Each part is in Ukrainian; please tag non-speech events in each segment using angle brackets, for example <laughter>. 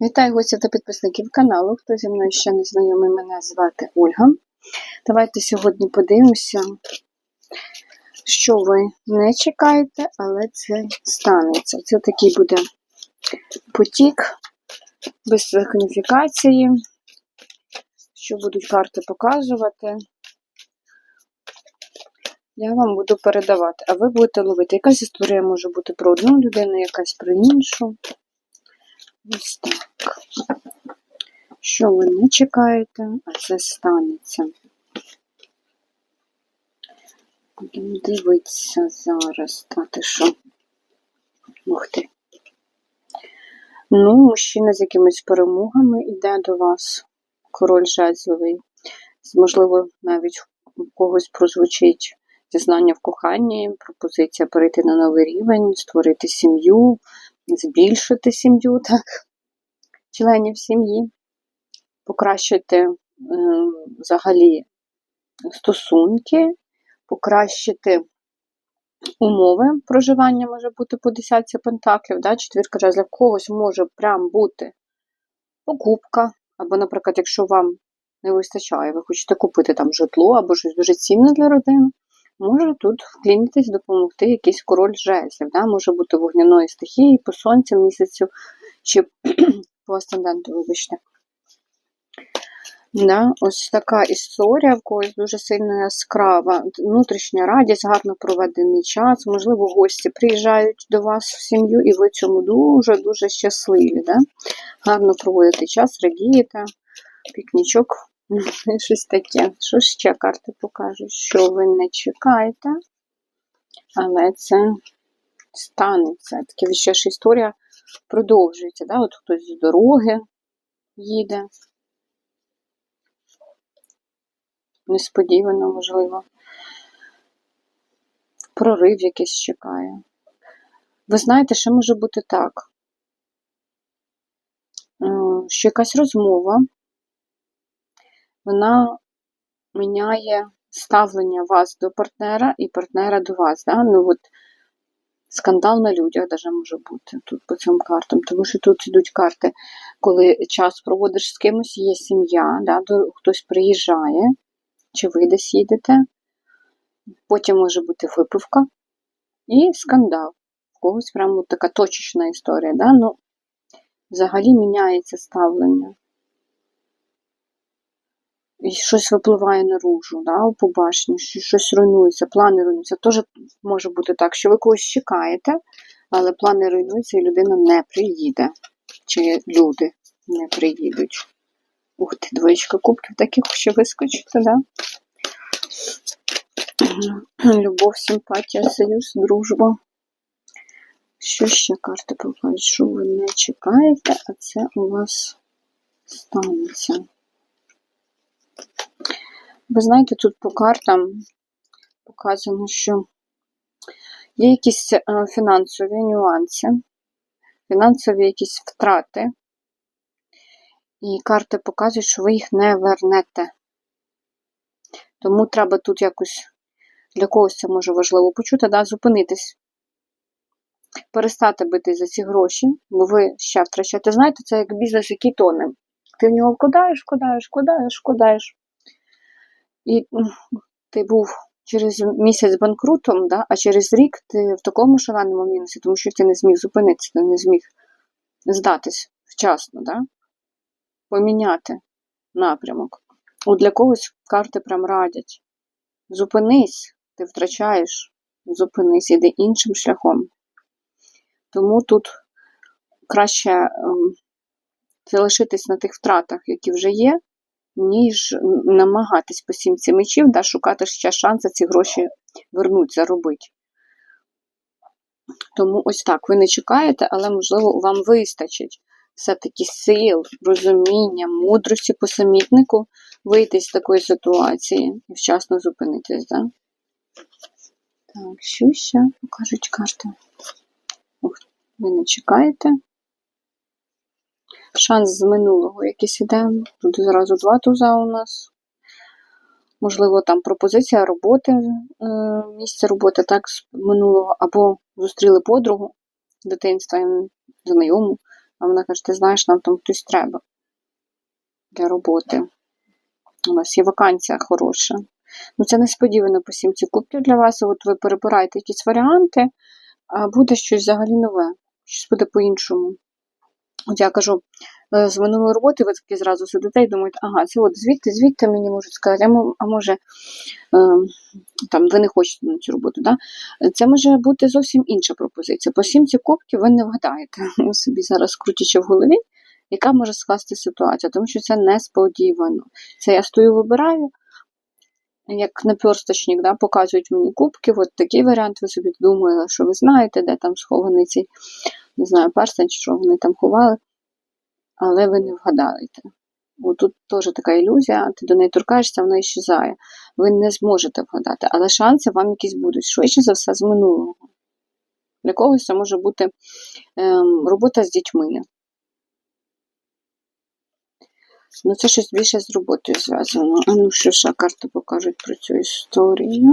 Вітаю гостів та підписників каналу. Хто зі мною ще не знайомий, мене звати Ольга. Давайте сьогодні подивимося, що ви не чекаєте, але це станеться. Це такий буде потік без сигніфікації, що будуть карти показувати. Я вам буду передавати, а ви будете ловити. Якась історія може бути про одну людину, якась про іншу. Ось так. Що ви не чекаєте, а це станеться. Будемо дивитися зараз. Та ти що? Ух ти. Ну, мужчина з якимись перемогами йде до вас. Король жезловий. Можливо, навіть у когось прозвучить зізнання в коханні, пропозиція перейти на новий рівень, створити сім'ю, збільшити сім'ю, так, членів сім'ї, покращити взагалі стосунки, покращити умови проживання може бути по десятці пентаклів, да, четвірка жезлів, когось може прям бути покупка, або, наприклад, якщо вам не вистачає, ви хочете купити там житло або щось дуже цінне для родини, може тут вклінитись, допомогти якийсь король жезлів. Да? Може бути вогняної стихії, по сонцю, місяцю чи <clears throat> по асценденту, вибачте. Да, ось така історія в когось дуже сильно яскрава. Внутрішня радість, гарно проведений час. Можливо, гості приїжджають до вас в сім'ю, і ви цьому дуже-дуже щасливі. Да? Гарно проводите час, радієте, пікнічок, щось таке. Що ще карти покажуть? Що ви не чекаєте, але це станеться. Таке ще ж історія продовжується. Да? От хтось з дороги їде. несподівано, можливо. Прорив якийсь чекає. Ви знаєте, що може бути так, е, що якась розмова, вона міняє ставлення вас до партнера і партнера до вас. Да? Ну, от, Скандал на людях даже може бути тут по цим картам, тому що тут йдуть карти, коли час проводиш з кимось, є сім'я, да, хтось приїжджає, чи ви десь їдете. Потім може бути випивка і скандал. В когось прямо така точечна історія. Да? Ну, Взагалі міняється ставлення. Щось випливає наружу, да, у побаченні, щось руйнується, плани руйнуються. Теж може бути так, що ви когось чекаєте, але плани руйнуються і людина не приїде. Чи люди не приїдуть. Ух ти, двоєчка кубків таких ще вискочити, да? Любов, симпатія, союз, дружба. Що ще карти покажуть? Що ви не чекаєте, а це у вас станеться. Ви знаєте, тут по картам показано, що є якісь е, фінансові нюанси, фінансові якісь втрати, і карти показують, що ви їх не вернете. Тому треба тут якось для когось це може важливо почути, да, зупинитись, перестати бити за ці гроші, бо ви ще втрачаєте. Знаєте, це як бізнес, який тоне. Ти в нього вкладаєш, вкладаєш, вкладаєш, вкладаєш. І ти був через місяць банкрутом, да, а через рік ти в такому шаленому мінусі, тому що ти не зміг зупинитися, ти не зміг здатись вчасно. Да? поміняти напрямок. От для когось карти прям радять. Зупинись, ти втрачаєш, зупинись, іди іншим шляхом. Тому тут краще ем, залишитись на тих втратах, які вже є, ніж намагатись по сімці мечів, да, шукати ще шанси ці гроші вернуть, заробити. Тому ось так, ви не чекаєте, але, можливо, вам вистачить все-таки сил, розуміння, мудрості по самітнику вийти з такої ситуації і вчасно зупинитись, да? Так, що ще покажуть карти? Ви не чекаєте. Шанс з минулого якийсь іде. Тут зразу два туза у нас. Можливо, там пропозиція роботи, е, місце роботи так, з минулого, або зустріли подругу дитинства, знайому, А вона каже, ти знаєш, нам там хтось треба для роботи. У нас є вакансія хороша. Ну, це несподівано по сімці кубків для вас. От ви перебираєте якісь варіанти, а буде щось взагалі нове, щось буде по-іншому. От я кажу, е, з минулої роботи ви такі зразу сидите і думаєте, ага, це от звідти, звідти мені можуть сказати, а, може, е, там, ви не хочете на цю роботу. Да? Це може бути зовсім інша пропозиція. По сімці кубків ви не вгадаєте <laughs> собі зараз крутячи в голові, яка може скласти ситуація, тому що це несподівано. Це я стою, вибираю, як наперсточник, да, показують мені кубки, от такий варіант ви собі думали, що ви знаєте, де там схований цей, не знаю, перстень, чи що вони там ховали, але ви не вгадаєте. Бо тут теж така ілюзія, ти до неї торкаєшся, вона іщезає. Ви не зможете вгадати, але шанси вам якісь будуть, швидше за все, з минулого. Для когось це може бути ем, робота з дітьми. Ну, це щось більше з роботою зв'язано. А ну, що ще карти покажуть про цю історію.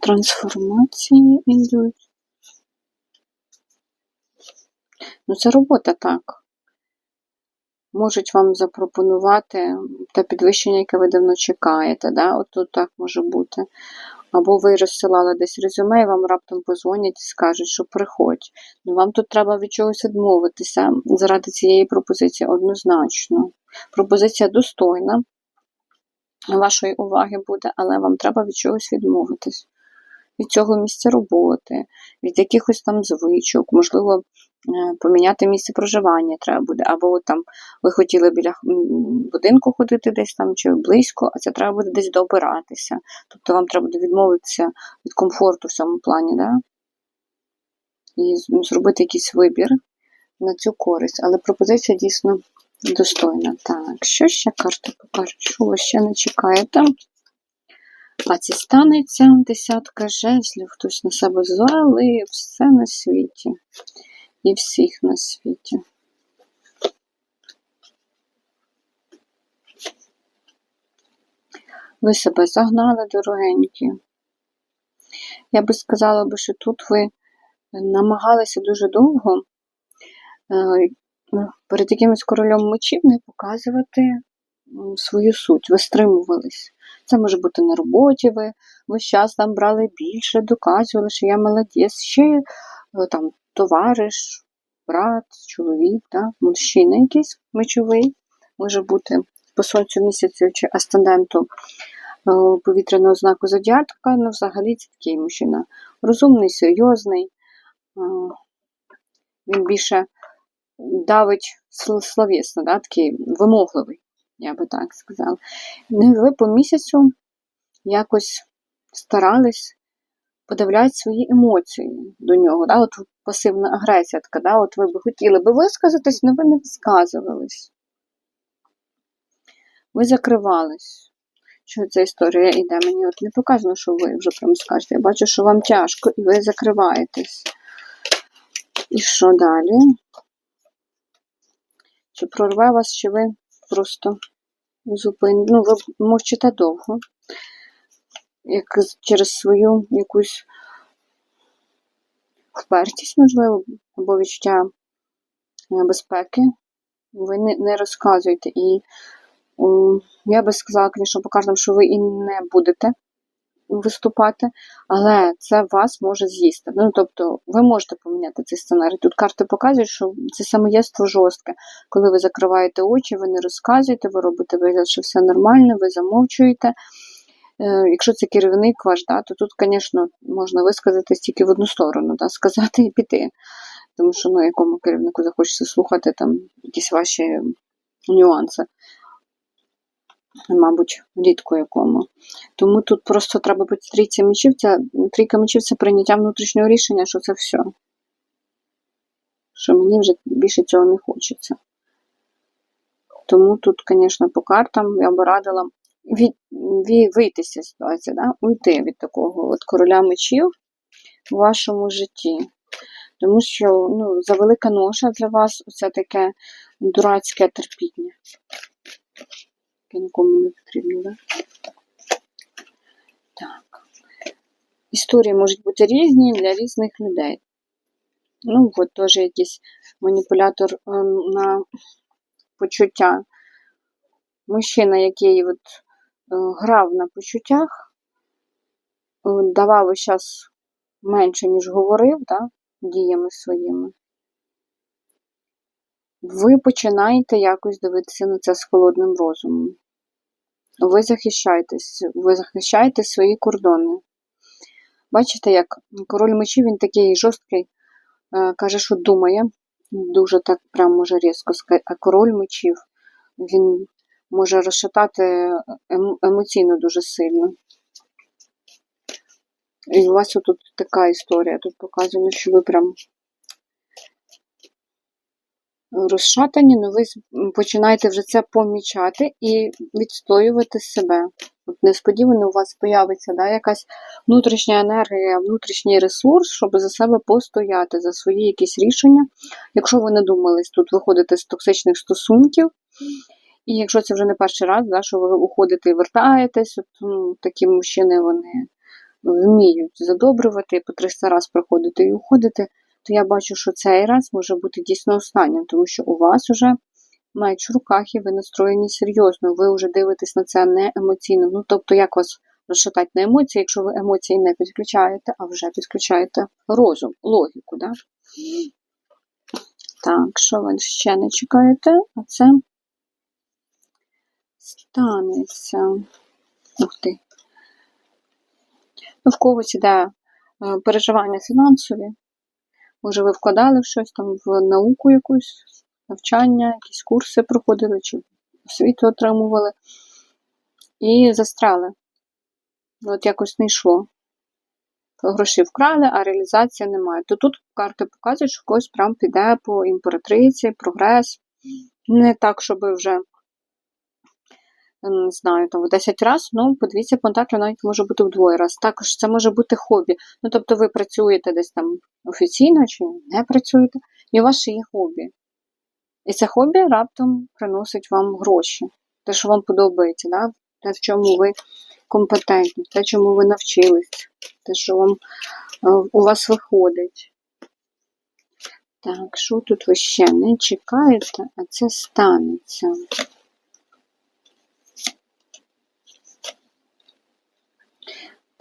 Трансформації йдуть. Ну, це робота так. Можуть вам запропонувати те підвищення, яке ви давно чекаєте. Да? От тут так може бути. Або ви розсилали десь резюме, і вам раптом позвонять і скажуть, що приходь. Ну, вам тут треба від чогось відмовитися заради цієї пропозиції однозначно. Пропозиція достойна вашої уваги буде, але вам треба від чогось відмовитись. Від цього місця роботи, від якихось там звичок, можливо, е, поміняти місце проживання треба буде. Або там ви хотіли біля будинку ходити десь там чи близько, а це треба буде десь добиратися. Тобто вам треба буде відмовитися від комфорту в цьому плані, да? і зробити якийсь вибір на цю користь. Але пропозиція дійсно достойна. Так, що ще карти покажуть? Що ви ще не чекаєте? А це станеться десятка жезлів, хтось на себе звалив, все на світі. І всіх на світі. Ви себе загнали, дорогенькі. Я би сказала, що тут ви намагалися дуже довго е, перед якимось королем мечів не показувати свою суть, ви стримувались. Це може бути на роботі, ви весь час там брали більше, доказували, що я молодець, ще е, там товариш, брат, чоловік, да? мужчина якийсь мечовий, може бути по сонцю місяцю чи асценденту е, повітряного знаку зодіатка, ну взагалі це такий мужчина. Розумний, серйозний. е, Він більше давить сл- словесно, да? такий вимогливий, я би так сказала. Ну, ви по місяцю якось старались подавляти свої емоції до нього. Да? От пасивна агресія така, да? от ви б хотіли би висказатись, але ви не висказувались. Ви закривались. Що ця історія йде? Мені от не показано, що ви вже прям скажете. Я бачу, що вам тяжко, і ви закриваєтесь. І що далі? Чи прорве вас, чи ви просто зупин... Ну, ви мовчите довго, як через свою якусь впертість, можливо, або відчуття е, безпеки. Ви не, не розказуєте. І я би сказала, звісно, покажемо, що ви і не будете виступати, але це вас може з'їсти. Ну, тобто, ви можете поміняти цей сценарій. Тут карти показують, що це самоєство жорстке. Коли ви закриваєте очі, ви не розказуєте, ви робите вигляд, що все нормально, ви замовчуєте. Е, Якщо це керівник ваш, да, то тут, звісно, можна висказатись тільки в одну сторону, да, сказати і піти. Тому що ну, якому керівнику захочеться слухати там якісь ваші нюанси. Мабуть, рідко якому. Тому тут просто треба бути трійця мечів. Ця трійка мечів це прийняття внутрішнього рішення, що це все. Що мені вже більше цього не хочеться. Тому тут, звісно, по картам я би радила від, від, вийти з ситуації, да? уйти від такого от короля мечів в вашому житті. Тому що ну, за велика ноша для вас це таке дурацьке терпіння. Яке нікому не потрібно, да? Так. історії можуть бути різні для різних людей. Ну, от теж якийсь маніпулятор ем, на почуття. Мужчина, який от, е, грав на почуттях, е, давав час менше, ніж говорив, да, діями своїми. Ви починаєте якось дивитися на це з холодним розумом. Ви захищаєтесь, ви захищаєте свої кордони. Бачите, як король мечів, він такий жорсткий, е, каже, що думає, дуже так прям може різко а король мечів, він може розшатати ем- емоційно дуже сильно. І у вас тут така історія. Тут показано, що ви прям розшатані, але ви починаєте вже це помічати і відстоювати себе. От несподівано у вас появиться да, якась внутрішня енергія, внутрішній ресурс, щоб за себе постояти, за свої якісь рішення. Якщо ви не думались тут виходити з токсичних стосунків, і якщо це вже не перший раз, да, що ви уходите і вертаєтесь, от, ну, такі мужчини вони вміють задобрювати, по 300 раз приходити і уходити, то я бачу, що цей раз може бути дійсно останнім, тому що у вас вже меч в руках і ви настроєні серйозно, ви вже дивитесь на це не емоційно. Ну, тобто, як вас розшатати на емоції, якщо ви емоції не підключаєте, а вже підключаєте розум, логіку, да? Так, що ви ще не чекаєте? А це станеться. Ух ти. Ну, в когось іде е, переживання фінансові. Може, ви вкладали в щось там в науку якусь, навчання, якісь курси проходили, чи освіту отримували. І застряли. От якось не йшло. Гроші вкрали, а реалізації немає. То тут карти показують, що когось прям піде по імператриці, прогрес. Не так, щоб вже не знаю, там в 10 разів, ну, подивіться, пентаклів навіть може бути вдвоє раз. Також це може бути хобі. Ну, тобто ви працюєте десь там офіційно чи не працюєте, і у вас ще є хобі. І це хобі раптом приносить вам гроші. Те, що вам подобається, да? те, в чому ви компетентні, те, чому ви навчились, те, що вам, е, у вас виходить. Так, що тут ви ще не чекаєте, а це станеться.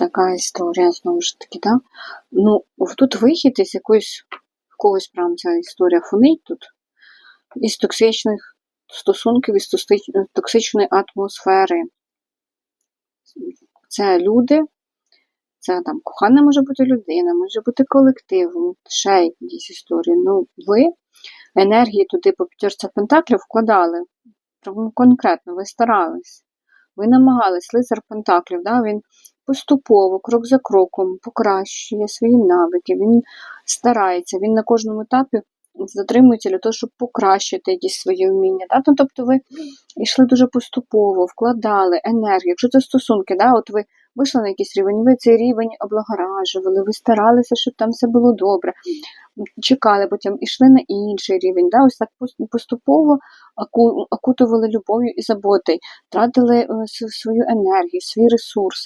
Така історія, знову ж таки, да? Ну, тут вихід із якоїсь, когось прям ця історія фонить тут, із токсичних стосунків, із токсичної атмосфери. Це люди, це там кохана може бути людина, може бути колектив, ще якісь історії. Ну, ви енергії туди по п'ятерця пентаклів вкладали. Прямо конкретно, ви старались. Ви намагались, лицар Пентаклів, да, він поступово, крок за кроком, покращує свої навики, він старається, він на кожному етапі затримується для того, щоб покращити якісь свої вміння. Да? Ну, тобто ви йшли дуже поступово, вкладали енергію. Якщо це стосунки, да, от ви вийшли на якийсь рівень, ви цей рівень облагоражували, ви старалися, щоб там все було добре. Чекали, потім ішли на інший рівень. Да? Ось так поступово окутували любов'ю і заботою, тратили е, свою енергію, свій ресурс.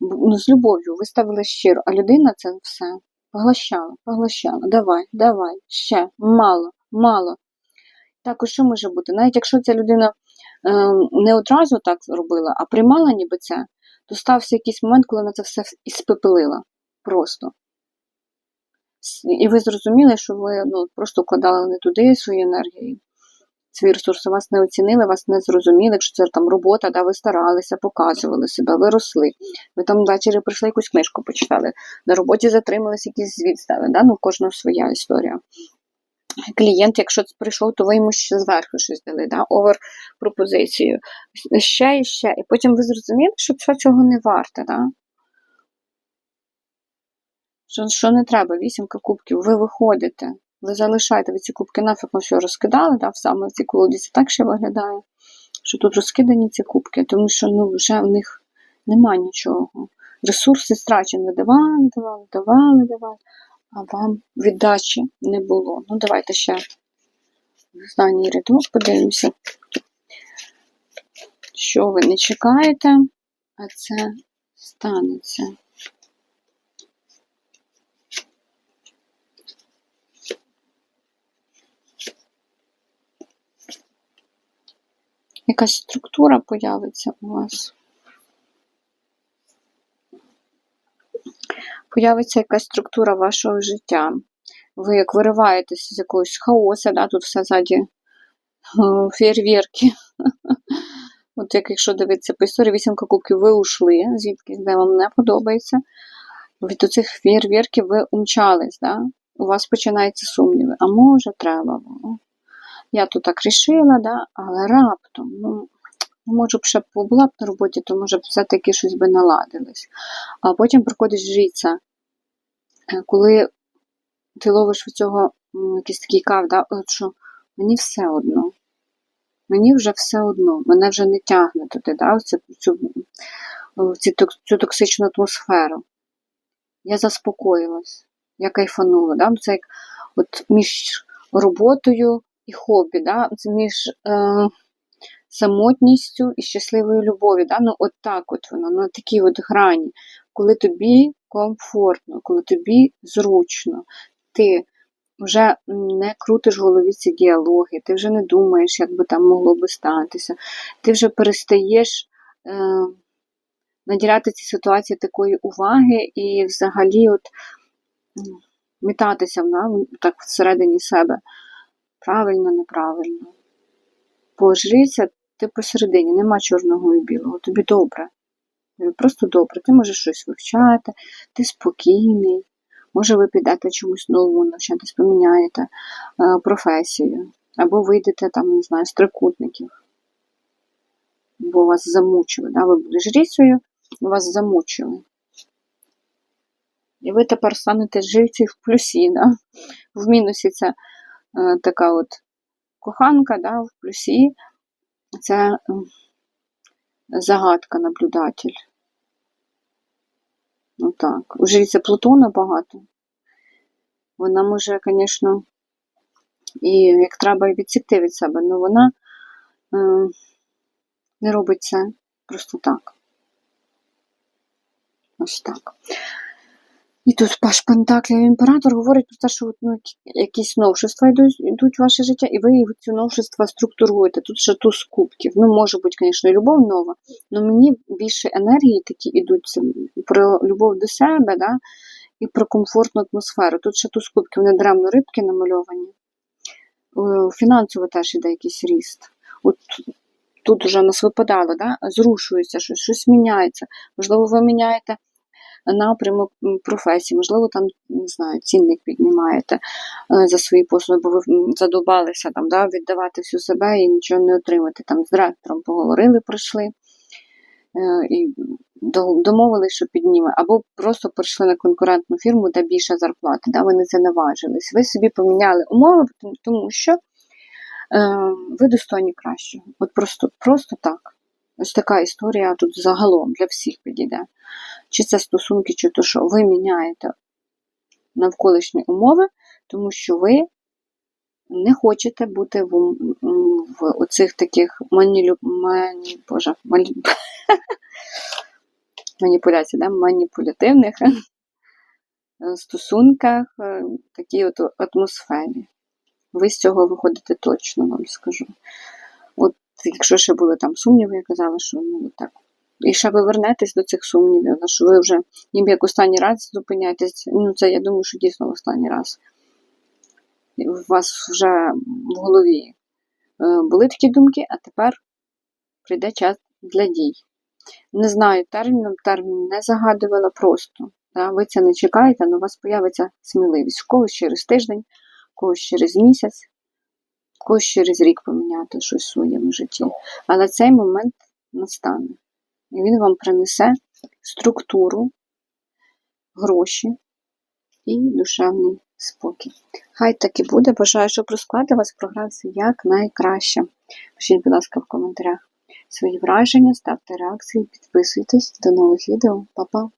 Ну, з любов'ю виставили щиро, а людина це все поглощала, поглощала. Давай, давай, ще, мало, мало. Також що може бути? Навіть якщо ця людина е, не одразу так робила, а приймала ніби це, то стався якийсь момент, коли вона це все іспепелила. Просто. І ви зрозуміли, що ви ну, просто вкладали не туди свою енергію, свій ресурс, вас не оцінили, вас не зрозуміли, якщо це там робота, да, ви старалися, показували себе, ви росли. Ви там ввечері прийшли якусь книжку почитали, на роботі затримались, якийсь звіт стали, да? ну, кожного своя історія. Клієнт, якщо прийшов, то ви йому ще зверху щось дали, да? овер пропозицію. Ще і ще. І потім ви зрозуміли, що це цього не варте. Да? Що, що не треба, вісімка кубків, ви виходите, ви залишаєте ви ці кубки нафіг на все розкидали, да, саме в цій колоді так ще виглядає, що тут розкидані ці кубки, тому що ну, вже в них нема нічого. Ресурси страчені, давали, давали, давали, давали, а вам віддачі не було. Ну, давайте ще останній рядок подивимося, що ви не чекаєте, а це станеться. Якась структура появиться у вас. Появиться якась структура вашого життя. Ви як вириваєтесь з якогось хаоса, да, тут все ззаді е, фейерверки. <laughs> От як якщо дивитися по історії, вісімка кубків, ви ушли, звідки де вам не подобається. Від оцих фейерверків ви умчались, да? у вас починаються сумніви. А може, треба було. Я тут так рішила, да? але раптом, ну, може б ще була б на роботі, то може б все-таки щось би наладилось. А потім приходить жриця, Е, коли ти ловиш від цього якийсь такий кав, да? от що мені все одно. Мені вже все одно, мене вже не тягне туди, да? в цю, цю, цю, цю токсичну атмосферу. Я заспокоїлась, я кайфанула. Да? Це як от між роботою і хобі, да? це між е, самотністю і щасливою любов'ю. Да? Ну, от так от воно, на такій от грані, коли тобі комфортно, коли тобі зручно, ти вже не крутиш в голові ці діалоги, ти вже не думаєш, як би там могло би статися, ти вже перестаєш е, наділяти ці ситуації такої уваги і взагалі от мітатися да, так всередині себе. Правильно, неправильно. Пожріться, ти посередині, нема чорного і білого, тобі добре. Просто добре. Ти можеш щось вивчати, ти спокійний. Може, ви підете чомусь новому навчатись, поміняєте е, професію, або вийдете там, не знаю, з трикутників, бо вас замучили. Да? Ви були жрицею, і вас замучили. І ви тепер станете жрицею в плюсі. Да? В мінусі це е, така от коханка, да? в плюсі це загадка, наблюдатель. Ну так. У жриця Плутона багато. Вона може, звісно, і як треба відсікти від себе, але вона е, не робить це просто так. Ось так. І тут Паш Пентаклів імператор говорить про те, що ну, якісь новшества йдуть, йдуть в ваше життя, і ви ці новшества структуруєте. Тут ще туз кубків. Ну, може бути, звісно, любов нова, але мені більше енергії такі йдуть про любов до себе, да? і про комфортну атмосферу. Тут ще туз кубків недаремно рибки намальовані. Е, Фінансово теж іде якийсь ріст. От тут вже нас випадало, да? зрушується щось, щось міняється. Можливо, ви міняєте напрямок професії, можливо, там, не знаю, цінник піднімаєте е, за свої послуги, бо ви м, задовбалися там, да, віддавати всю себе і нічого не отримати. Там з директором поговорили, пройшли е, і до- домовились, що підніме, або просто прийшли на конкурентну фірму, де більше зарплати, да, ви на це наважились. Ви собі поміняли умови, тому що е, ви достойні кращого. От просто, просто так. Ось така історія тут загалом для всіх підійде. Чи це стосунки, чи то що ви міняєте навколишні умови, тому що ви не хочете бути в, в оцих таких манілю... мані... Боже, малі... <laughs> маніпуляцій, да? маніпулятивних <laughs> стосунках, е, такій от атмосфері. Ви з цього виходите точно, вам скажу. Якщо ще були там сумніви, я казала, що ну так. І ще ви вернетесь до цих сумнівів, що ви вже ніби як останній раз зупиняєтесь. Ну, це я думаю, що дійсно в останній раз. У вас вже в голові е, були такі думки, а тепер прийде час для дій. Не знаю, терміном термін не загадувала просто. Да? Ви це не чекаєте, але у вас появиться сміливість. В когось через тиждень, в когось через місяць, когось через рік поміняти щось в своєму житті. Але цей момент настане. І він вам принесе структуру, гроші і душевний спокій. Хай так і буде. Бажаю, щоб розклад вас програвся якнайкраще. Пишіть, будь ласка, в коментарях свої враження, ставте реакції, підписуйтесь. До нових відео. Па-па!